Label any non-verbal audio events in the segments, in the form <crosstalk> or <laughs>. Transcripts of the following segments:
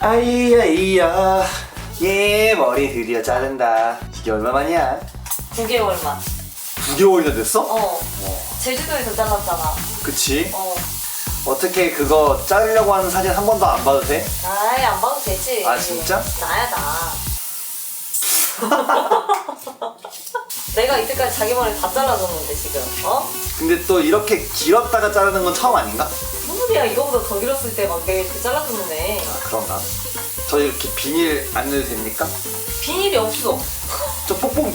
아이야 이야 예 머리 드디어 자른다 이게 얼마만이야? 9개월만. 9개월이나 됐어? 어. 제주도에서 잘랐잖아. 그치 어. 어떻게 그거 자르려고 하는 사진 한 번도 안 봐도 돼? 아이, 안 봐도 되지. 아, 진짜? 나야, 나. <laughs> 내가 이때까지 자기 머리 다 잘라줬는데, 지금. 어? 근데 또 이렇게 길었다가 자르는 건 처음 아닌가? 소리야, 이거보다 더 길었을 때 막 내가 이렇게 잘라줬는데. 아 그런가? 저 이렇게 비닐 안 넣어도 됩니까? 비닐이 없어. 저 뽁뽁이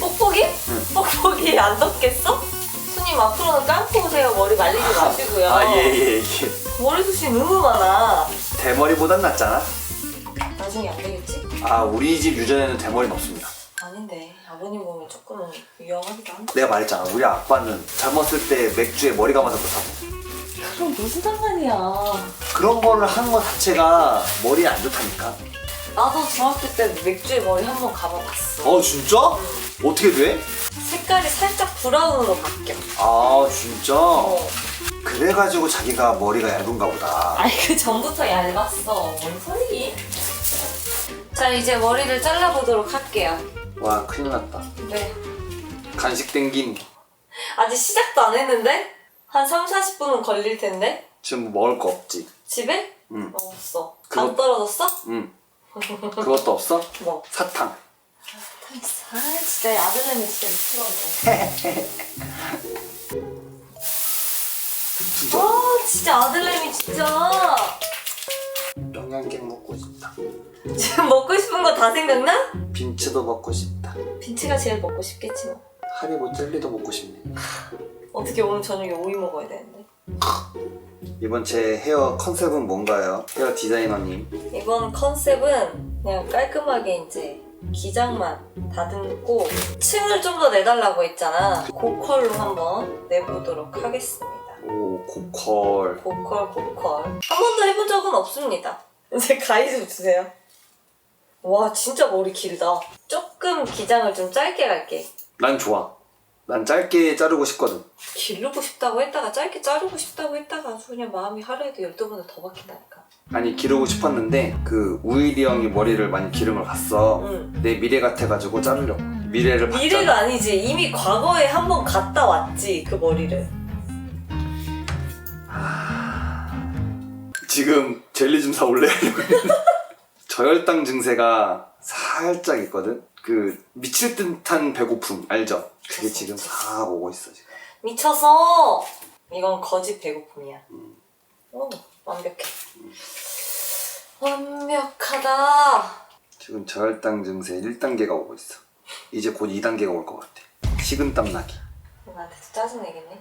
뽁뽁이? 응. 뽁뽁이 안 덮겠어? 손님 앞으로는 감고 오세요. 머리 말리지 마시고요. 아예예 예, 예. 머리숱이 너무 많아. 대머리보단 낫잖아 나중에 안 되겠지? 아 우리 집 유전에는 대머리는 없습니다 아닌데 아버님 보면 조금은 위험하기도 한데. 내가 말했잖아 우리 아빠는 젊었을 때 맥주에 머리 감아서 그렇다고 그럼 무슨 상관이야? 그런 거를 하는 것 자체가 머리에 안 좋다니까 나도 중학교 때 맥주에 머리 한 번 감아봤어. 어 진짜? 어떻게 돼? 색깔이 살짝 브라운으로 바뀌어. 아 진짜? 어. 그래가지고 자기가 머리가 얇은가 보다 아니 그 전부터 얇았어. 뭔 소리? 자 이제 머리를 잘라보도록 할게요. 와 큰일 났다 네. 간식 땡긴 아직 시작도 안 했는데? 한 3, 40분은 걸릴 텐데? 지금 뭐 먹을 거 없지? 집에? 응. 없어. 그거- 안 떨어졌어? 응 <laughs> 그것도 없어? 뭐? 사탕 아 진짜 아들내미 진짜 미치겠네. <laughs> 진짜 아 진짜 아들내미 진짜. 영양갱 먹고 싶다 지금 먹고 싶은 거 다 생각나? 빈츠도 먹고 싶다 빈치가 제일 먹고 싶겠지 뭐. 하리보 젤리도 먹고 싶네 <laughs> 어떻게 오늘 저녁에 오이 먹어야 되는데? 이번 제 헤어 컨셉은 뭔가요? 헤어 디자이너님 이번 컨셉은 그냥 깔끔하게 이제 기장만 다듬고 층을 좀 더 내달라고 했잖아. 고컬로 한번 내보도록 하겠습니다. 오 고컬 고컬 고컬 한 번도 해본 적은 없습니다. <laughs> 이제 가위 좀 주세요. 와 진짜 머리 길다. 조금 기장을 좀 짧게 갈게. 난 좋아 난 짧게 자르고 싶거든 기르고 싶다고 했다가 짧게 자르고 싶다고 했다가 아주 그냥 마음이 하루에도 12번을 더 바뀐다니까. 아니 기르고 싶었는데 그 우일이 형이 머리를 많이 기름을 갔어 응. 내 미래 같아가지고 자르려고 미래를 봤잖아 미래가 아니지. 이미 과거에 한 번 갔다 왔지. 그 머리를. 지금 젤리 좀 했는데 <laughs> 저혈당 증세가 살짝 있거든 그 미칠 듯한 배고픔 알죠? 그게 지금 다 오고 있어 지금 미쳐서 이건 거짓 배고픔이야. 오, 완벽해. 완벽하다. 지금 저혈당 증세 1단계가 오고 있어 이제 곧 2단계가 올 것 같아 식은땀 나기 나한테 짜증내겠네.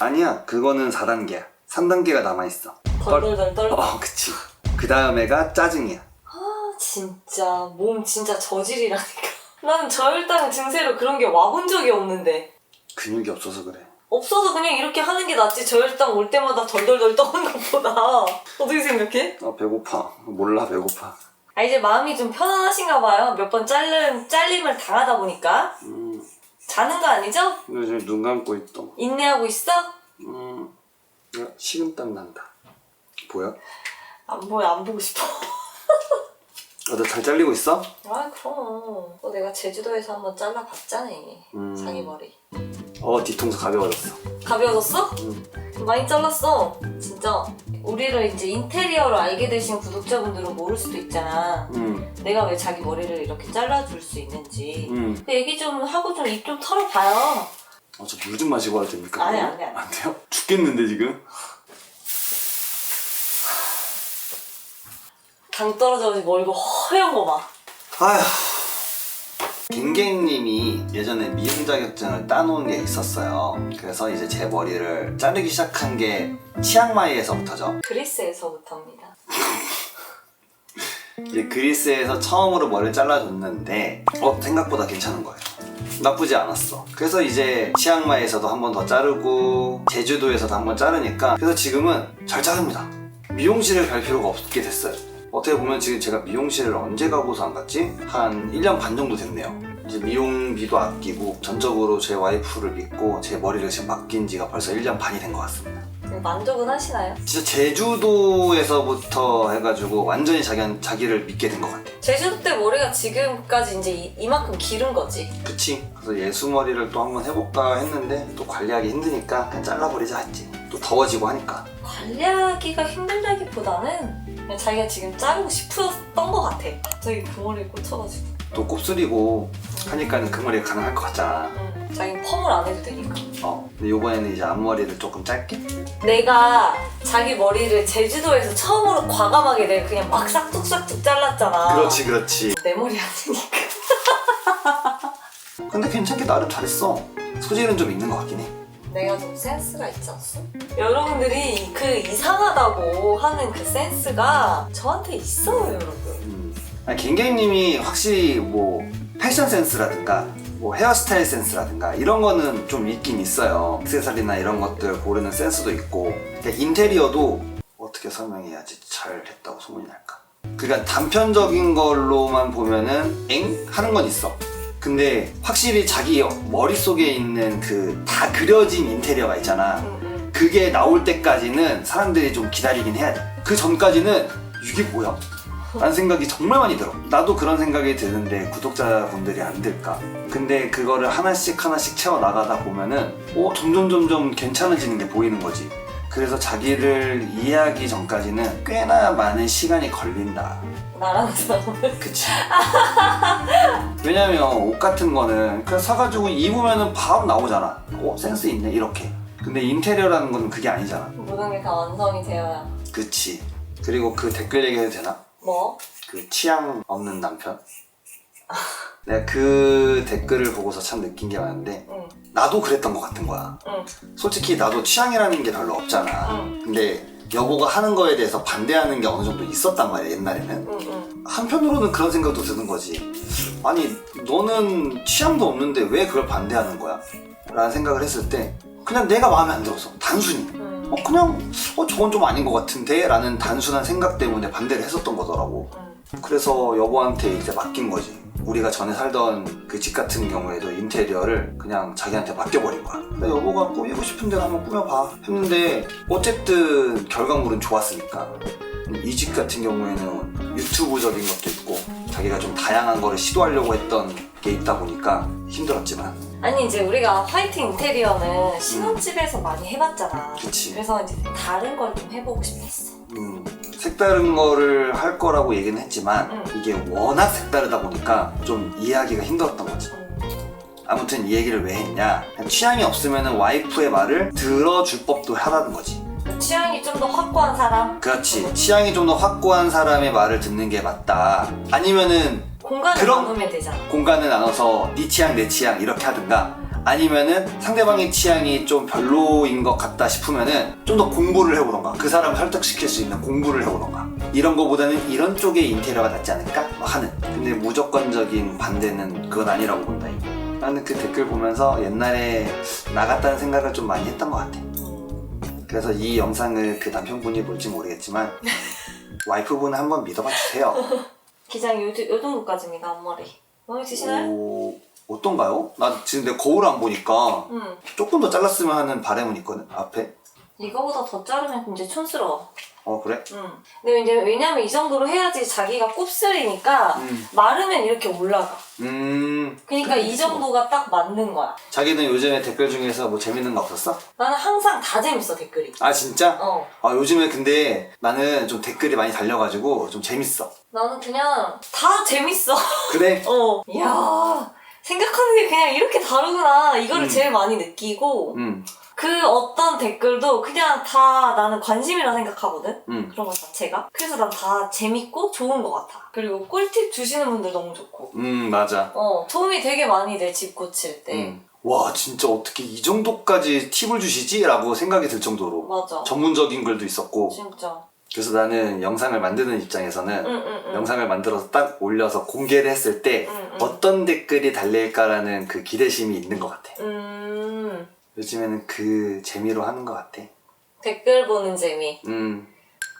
아니야 그거는 4단계야 3단계가 남아 있어 덜덜덜 떨. 어 그치 그 다음에가 짜증이야 아 진짜 몸 진짜 저질이라니까. 나는 저혈당 증세로 그런 게 와본 적이 없는데. 근육이 없어서 그래. 없어서 그냥 이렇게 하는 게 낫지 저혈당 올 때마다 덜덜덜 떠는 것보다. <laughs> 어떻게 생각해? 아 배고파. 몰라 배고파. 아 이제 마음이 좀 편안하신가 봐요. 몇 번 잘림, 잘림을 당하다 보니까. 음. 자는 거 아니죠? 요즘 눈 감고 있다 인내하고 있어? 음. 야, 식은땀 난다. 보여? 안 보여 안 보고 싶어 <laughs> 어, 너잘 잘리고 있어? 아 그럼 또 내가 제주도에서 한번 잘라봤잖아 음. 자기 머리 어 뒤통수 가벼워졌어 가벼워졌어? 음. 많이 잘랐어 진짜 우리를 이제 인테리어로 알게 되신 구독자분들은 모를 수도 있잖아 음. 내가 왜 자기 머리를 이렇게 잘라줄 수 있는지 음. 얘기 좀 하고 좀 입 좀 털어봐요 어, 저물 좀 마시고 와도 됩니까? 아니, 아니. 안 돼요? 죽겠는데 지금? 당 떨어져가지고 얼굴 허연 거 봐. 아휴. 갱갱님이 예전에 미용 자격증을 따놓은 게 있었어요. 그래서 이제 제 머리를 자르기 시작한 게 치앙마이에서부터죠. 그리스에서부터입니다. <laughs> 이제 그리스에서 처음으로 머리를 잘라줬는데 어 생각보다 괜찮은 거예요. 나쁘지 않았어. 그래서 이제 치앙마이에서도 한 번 더 자르고 제주도에서도 한 번 자르니까 그래서 지금은 잘 자릅니다. 미용실을 갈 필요가 없게 됐어요 어떻게 보면 지금 제가 미용실을 언제 가고서 안 갔지? 한 1년 반 정도 됐네요 이제 미용비도 아끼고 전적으로 제 와이프를 믿고 제 머리를 지금 맡긴 지가 벌써 1년 반이 된 것 같습니다 만족은 하시나요? 진짜 제주도에서부터 해가지고 완전히 자기, 자기를 믿게 된 것 같아. 제주도 때 머리가 지금까지 이제 이, 이만큼 기른 거지. 그치? 그래서 예수머리를 또 한번 해볼까 했는데 또 관리하기 힘드니까 그냥 잘라버리자 했지. 또 더워지고 하니까. 관리하기가 힘들다기보다는 그냥 자기가 지금 자르고 싶었던 것 같아. 갑자기 그 머리에 꽂혀가지고. 또 곱슬이고 하니까는 그 머리가 가능할 것 같잖아. 응. 자기는 펌을 안 해도 되니까. 어. 근데 요번에는 이제 앞머리를 조금 짧게. 내가 자기 머리를 제주도에서 처음으로 과감하게 내가 그냥 막 싹둑싹둑 잘랐잖아. 그렇지, 그렇지. 내 머리 아니니까. <laughs> 근데 괜찮게 나름 잘했어. 소질은 좀 있는 것 같긴 해. 내가 좀 센스가 있지 않았어? 여러분들이 그 이상하다고 하는 그 센스가 저한테 있어요, 여러분. 음. 갱갱님이 확실히 뭐 패션 센스라든가 뭐 헤어스타일 센스라든가 이런 거는 좀 있긴 있어요. 액세서리나 이런 것들 고르는 센스도 있고 인테리어도 어떻게 설명해야지 잘 했다고 소문이 날까? 그러니까 단편적인 걸로만 보면은 엥 하는 건 있어. 근데 확실히 자기 머릿속에 있는 그 다 그려진 인테리어가 있잖아. 응, 응. 그게 나올 때까지는 사람들이 좀 기다리긴 해야 돼. 그 전까지는 이게 뭐야? 라는 생각이 정말 많이 들어. 나도 그런 생각이 드는데 구독자분들이 안 들까? 근데 그거를 하나씩 하나씩 채워 나가다 보면은 어 점점 점점 괜찮아지는 게 보이는 거지. 그래서 자기를 이해하기 전까지는 꽤나 많은 시간이 걸린다. 나랑 싸우는. 그치. <laughs> 왜냐면 옷 같은 거는 그냥 사가지고 입으면은 바로 나오잖아. 어 센스 있네 이렇게. 근데 인테리어라는 건 그게 아니잖아. 모든 게 다 완성이 되어야. 그치. 그리고 그 댓글 얘기해도 되나? 뭐? 그 취향 없는 남편? 내가 그 댓글을 보고서 참 느낀 게 많은데 응, 나도 그랬던 것 같은 거야. 응, 솔직히 나도 취향이라는 게 별로 없잖아. 응, 근데 여보가 하는 거에 대해서 반대하는 게 어느 정도 있었단 말이야 옛날에는. 응, 응. 한편으로는 그런 생각도 드는 거지. 아니 너는 취향도 없는데 왜 그걸 반대하는 거야? 라는 생각을 했을 때 그냥 내가 마음에 안 들어서 단순히 응, 어 그냥 어 저건 좀 아닌 것 같은데 라는 단순한 생각 때문에 반대를 했었던 거더라고 응. 그래서 여보한테 이제 맡긴 거지 우리가 전에 살던 그 집 같은 경우에도 인테리어를 그냥 자기한테 맡겨버린 거야. 근데 여보가 꾸미고 싶은 대로 한번 꾸며봐 했는데 어쨌든 결과물은 좋았으니까. 이 집 같은 경우에는 유튜브적인 것도 있고 자기가 좀 다양한 거를 시도하려고 했던 게 있다 보니까 힘들었지만. 아니 이제 우리가 화이트 인테리어는 신혼집에서 많이 해봤잖아. 그치. 그래서 이제 다른 걸 좀 해보고 싶었어. 음, 색다른 거를 할 거라고 얘기는 했지만 응. 이게 워낙 색다르다 보니까 좀 이해하기가 힘들었던 거지. 아무튼 이 얘기를 왜 했냐? 취향이 없으면 와이프의 말을 들어줄 법도 하라는 거지. 음. 취향이 좀 더 확고한 사람, 그렇지. 취향이 좀 더 확고한 사람의 말을 듣는 게 맞다. 아니면은 공간을 그럼- 나누면 되잖아. 공간을 나눠서 네 취향 내 취향 이렇게 하든가 아니면은 상대방의 취향이 좀 별로인 것 같다 싶으면은 좀 더 공부를 해보던가 그 사람을 설득시킬 수 있는 공부를 해보던가 이런 거보다는 이런 쪽의 인테리어가 낫지 않을까 뭐 하는 근데 무조건적인 반대는 그건 아니라고 본다 이거 나는 그 댓글 보면서 옛날에 나갔다는 생각을 좀 많이 했던 것 같아 음. 그래서 이 영상을 그 남편분이 볼지 모르겠지만 <laughs> 와이프분은 한번 믿어봐 주세요 <laughs> 기장 요, 요 정도까지입니다, 앞머리. 마음에 드시나요? 오, 어떤가요? 나 지금 내 거울 안 보니까 응. 조금 더 잘랐으면 하는 바람은 있거든 앞에 이거보다 더 자르면 이제 촌스러워. 어 그래? 응. 근데 이제 왜냐면 이 정도로 해야지 자기가 곱슬이니까 음, 마르면 이렇게 올라가. 음 그러니까 이 정도가 딱 맞는 거야. 자기는 요즘에 댓글 중에서 뭐 재밌는 거 없었어? 나는 항상 다 재밌어, 댓글이. 아 진짜? 어. 아 요즘에 근데 나는 좀 댓글이 많이 달려가지고 좀 재밌어 나는 그냥 다 재밌어. 그래? <laughs> 어. 이야. 생각하는 게 그냥 이렇게 다르구나. 이거를 음. 제일 많이 느끼고, 음, 그 어떤 댓글도 그냥 다 나는 관심이라 생각하거든? 음. 그런 것 자체가. 그래서 난 다 재밌고 좋은 것 같아. 그리고 꿀팁 주시는 분들 너무 좋고. 음 맞아 어, 도움이 되게 많이 돼, 집 고칠 때. 음. 와 진짜 어떻게 이 정도까지 팁을 주시지? 라고 생각이 들 정도로 맞아. 전문적인 글도 있었고 진짜. 그래서 나는 영상을 만드는 입장에서는 응, 응, 응. 영상을 만들어서 딱 올려서 공개를 했을 때 응, 응. 어떤 댓글이 달릴까라는 그 기대심이 있는 것 같아. 음, 요즘에는 그 재미로 하는 것 같아. 댓글 보는 재미. 음,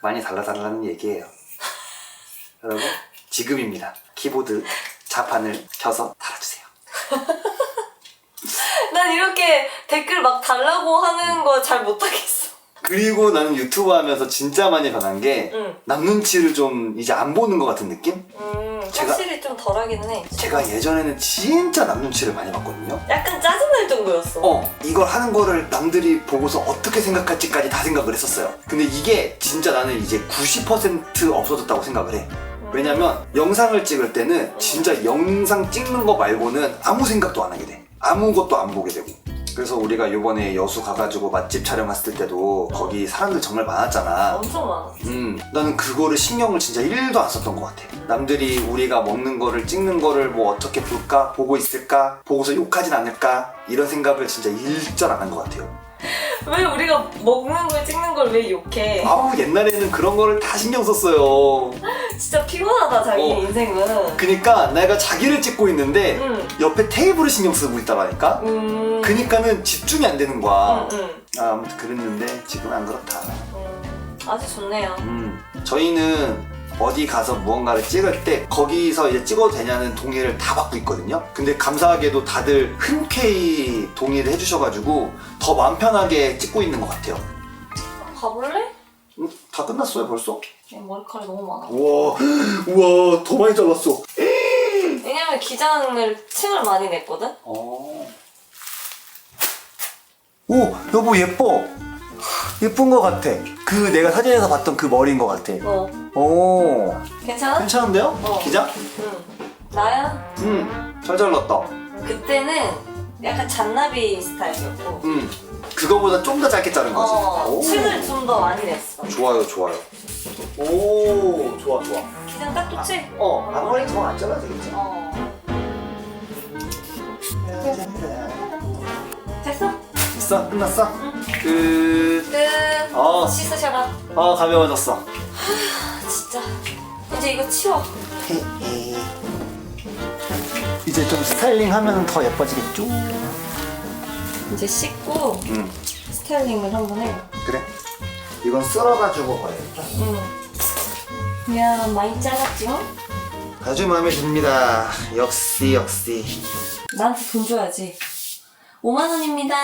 많이 달라달라는 얘기예요. <laughs> 여러분, 지금입니다. 키보드 자판을 켜서 달아주세요. <laughs> 난 이렇게 댓글 막 달라고 하는 거 잘 못하겠어. 그리고 나는 유튜브 하면서 진짜 많이 변한 게 응. 남 눈치를 좀 이제 안 보는 것 같은 느낌? 음, 제가- 확실히 좀 덜하기는 해. 제가 예전에는 진짜 남 눈치를 많이 봤거든요. 약간 짜증날 정도였어. 어, 이걸 하는 거를 남들이 보고서 어떻게 생각할지까지 다 생각을 했었어요. 근데 이게 진짜 나는 이제 90% 없어졌다고 생각을 해. 음. 왜냐면 영상을 찍을 때는 진짜 영상 찍는 거 말고는 아무 생각도 안 하게 돼. 아무것도 안 보게 되고. 그래서 우리가 요번에 여수 가가지고 맛집 촬영했을 때도 거기 사람들 정말 많았잖아. 엄청 많아. 음, 나는 그거를 신경을 진짜 1도 안 썼던 것 같아. 남들이 우리가 먹는 거를 찍는 거를 뭐 어떻게 볼까? 보고 있을까? 보고서 욕하진 않을까? 이런 생각을 진짜 일절 안 한 것 같아요. <laughs> 왜 우리가 먹는 걸 찍는 걸 왜 욕해? 아우, 옛날에는 그런 거를 다 신경 썼어요. <laughs> 진짜 피곤하다 자기 어. 인생은. 그니까 내가 자기를 찍고 있는데 응. 옆에 테이블을 신경 쓰고 있다라니까? 음. 그니까는 집중이 안 되는 거야. 응, 응. 아, 아무튼 그랬는데 지금 안 그렇다. 음. 아주 좋네요. 음, 저희는 어디 가서 무언가를 찍을 때 거기서 이제 찍어도 되냐는 동의를 다 받고 있거든요. 근데 감사하게도 다들 흔쾌히 동의를 해주셔가지고 더 마음 편하게 찍고 있는 것 같아요. 가볼래? 음, 다 끝났어요 벌써? 얘 머리카락이 너무 많아. 우와, 우와, 더 많이 잘랐어. 왜냐면 기장을 층을 많이 냈거든? 어. 오, 여보 예뻐. 예쁜 것 같아. 그 내가 사진에서 봤던 그 머리인 것 같아. 어. 오, 괜찮아? 괜찮은데요? 어. 기장? 응. 나야? 음, 잘 잘랐다. 그때는 약간 잔나비 스타일이었고. 음, 그거보다 좀 더 짧게 자른 거지. 어, 오. 층을 좀 더 많이 냈어. 좋아요, 좋아요. 오, 좋아, 좋아. 기장 딱 좋지? 어, 앞머리 더안 잘라도 되겠지? 어. 됐어? 됐어? 끝났어? 끝. 끝. 어. 씻으셔라. 아, 가벼워졌어. 아, 진짜. 이제 이거 치워. 이제 좀 스타일링 하면 더 예뻐지겠죠? 이제 씻고 응, 스타일링을 한번 해. 그래. 이건 쓸어가지고 버려야겠다. 응. 야, 많이 잘랐죠? 아주 마음에 듭니다. 역시, 역시. 나한테 돈 줘야지. 5만 원입니다.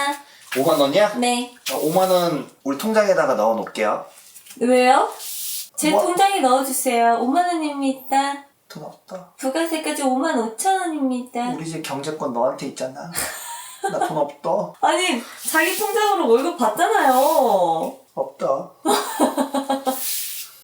5만 원이야? 네. 5만 원 우리 통장에다가 넣어 놓을게요. 왜요? 제 뭐? 통장에 넣어주세요. 5만 원입니다. 돈 없다. 부가세까지 5만 5천 원입니다. 우리 집 경제권 너한테 있잖아. 나 돈 없다. 아니, 자기 통장으로 월급 받잖아요. 없다. <laughs>